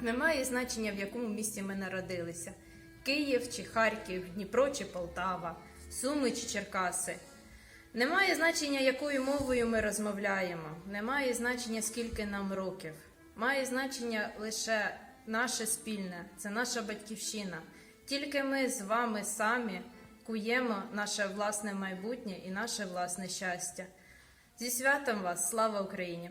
Немає значення, в якому місті ми народилися: Київ чи Харків, Дніпро чи Полтава, Суми чи Черкаси. Немає значення, якою мовою ми розмовляємо, немає значення, скільки нам років. Має значення лише наше спільне, це наша батьківщина. Тільки ми з вами самі куємо наше власне майбутнє і наше власне щастя. Зі святом вас, слава Україні!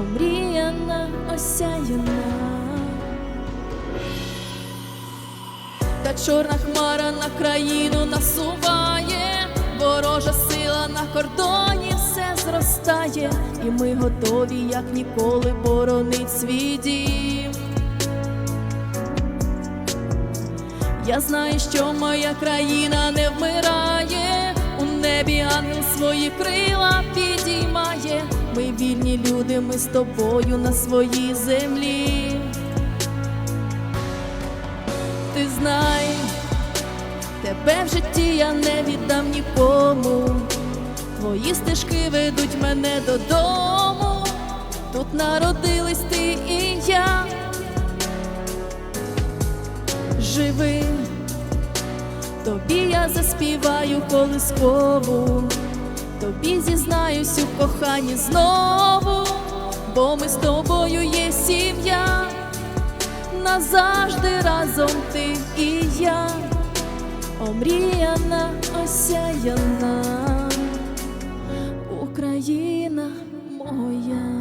омріяна, осяяна. Та чорна хмара на країну насуває, ворожа сила на кордоні все зростає, і ми готові, як ніколи, боронить свій дім. Я знаю, що моя країна не вмирає, у небі ангел свої крила підіймає. Ми вільні люди, ми з тобою на своїй землі. Ти знай, тебе в житті я не віддам нікому. Твої стежки ведуть мене додому. Тут народились ти і я. Живи, тобі я заспіваю колискову, тобі зізнаюсь у коханні знову, бо ми з тобою є сім'я, назавжди разом ти і я, омріяна, осяяна, Україна моя.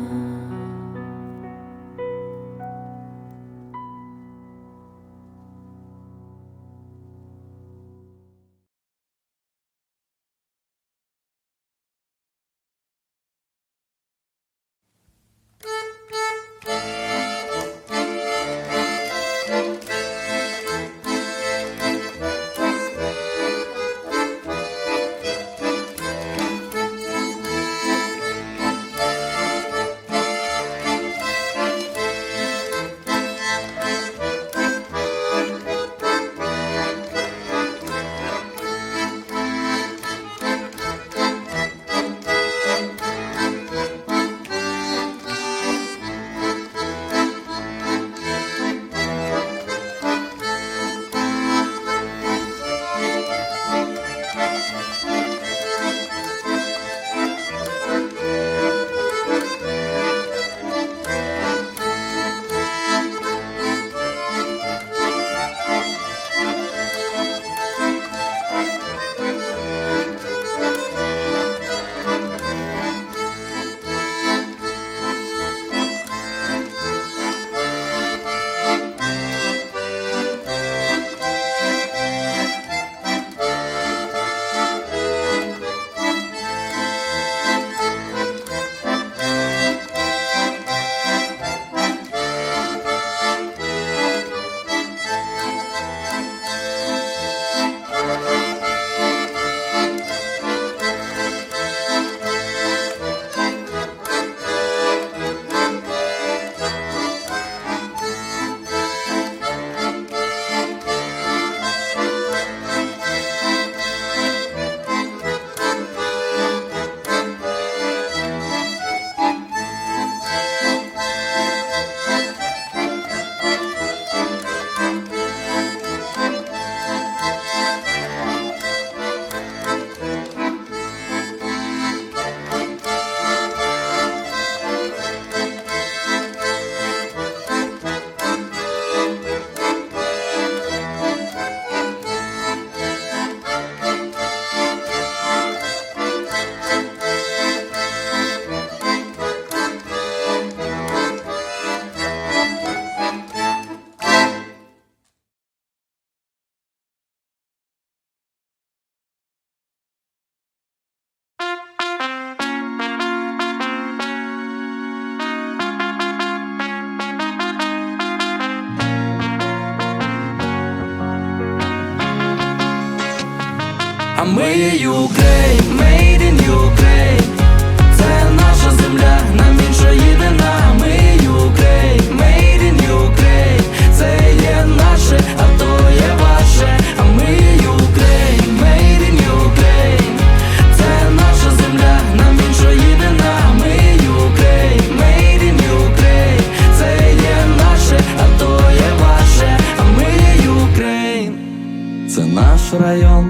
А ми є Ukraine, made in Ukraine. Це наша земля, нам іншої не на Ми є Ukraine, made in Ukraine. Це є наше, а то є ваше. А ми є Ukraine, made in Ukraine. Це наша земля, нам іншої не на Ми є Ukraine, made in Ukraine. Це є наше, а то є ваше. А ми є Ukraine. Це наш район,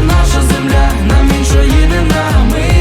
наша земля, нам іншої не нами.